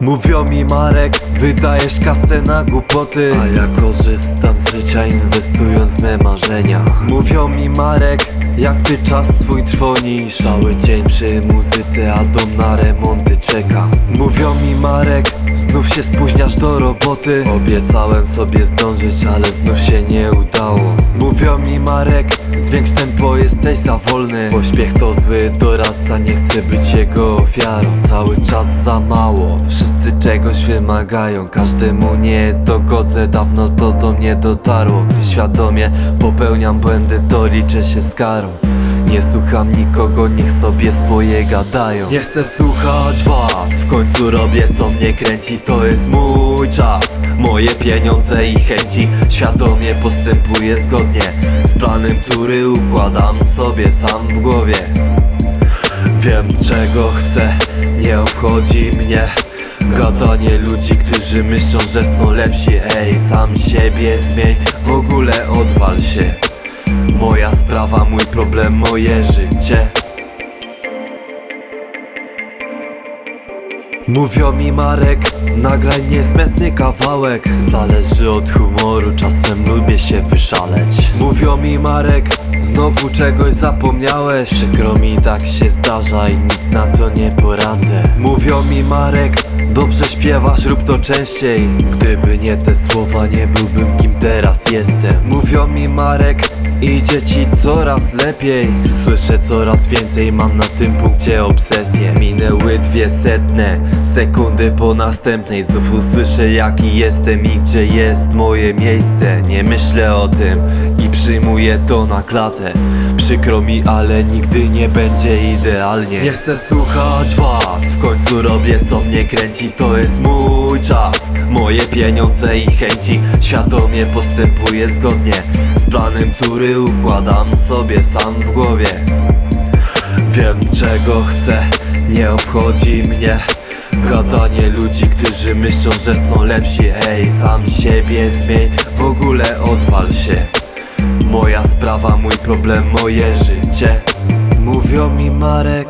Mówią mi Marek, wydajesz kasę na głupoty. A ja korzystam z życia inwestując w me marzenia. Mówią mi Marek, jak ty czas swój trwonisz. Cały dzień przy muzyce, a dom na remonty czeka Mówią mi Marek, znów się spóźniasz do roboty. Obiecałem sobie zdążyć, ale znów się nie udało. Mówią mi Marek, zwiększ tempo, jesteś za wolny. Pośpiech to zły doradca, nie chcę być jego ofiarą. Cały czas za mało, wszyscy czegoś wymagają Każdemu nie dogodzę, dawno to do mnie dotarło. Świadomie popełniam błędy, to liczę się z karą Nie słucham nikogo, niech sobie swoje gadają. Nie chcę słuchać was, w końcu robię co mnie kręci To jest mój czas, moje pieniądze i chęci Świadomie postępuję zgodnie z planem, który układam sobie sam w głowie. Wiem czego chcę, nie obchodzi mnie Gadanie ludzi, którzy myślą, że są lepsi. Ej, sam siebie zmień, w ogóle odwal się Moja sprawa, mój problem, moje życie. Mówią mi Marek, nagraj niezmętny kawałek. Zależy od humoru, czasem lubię się wyszaleć. Mówią mi Marek, znowu czegoś zapomniałeś. Przykro mi tak się zdarza i nic na to nie poradzę. Mówią mi Marek, dobrze śpiewasz, rób to częściej. Gdyby nie te słowa, nie byłbym kim teraz jestem. Mówią mi Marek, idzie ci coraz lepiej. Słyszę coraz więcej, mam na tym punkcie obsesję. Minęły dwie setne sekundy po następnej. Znów usłyszę jaki jestem i gdzie jest moje miejsce. Nie myślę o tym przyjmuję to na klatę. Przykro mi, ale nigdy nie będzie idealnie. Nie chcę słuchać was, w końcu robię co mnie kręci. To jest mój czas, moje pieniądze i chęci. Świadomie postępuję zgodnie z planem, który układam sobie sam w głowie. Wiem czego chcę, nie obchodzi mnie Gadanie ludzi, którzy myślą, że są lepsi. Ej, sam siebie zmień, w ogóle odwal się Moja sprawa, mój problem, moje życie. Mówią mi Marek,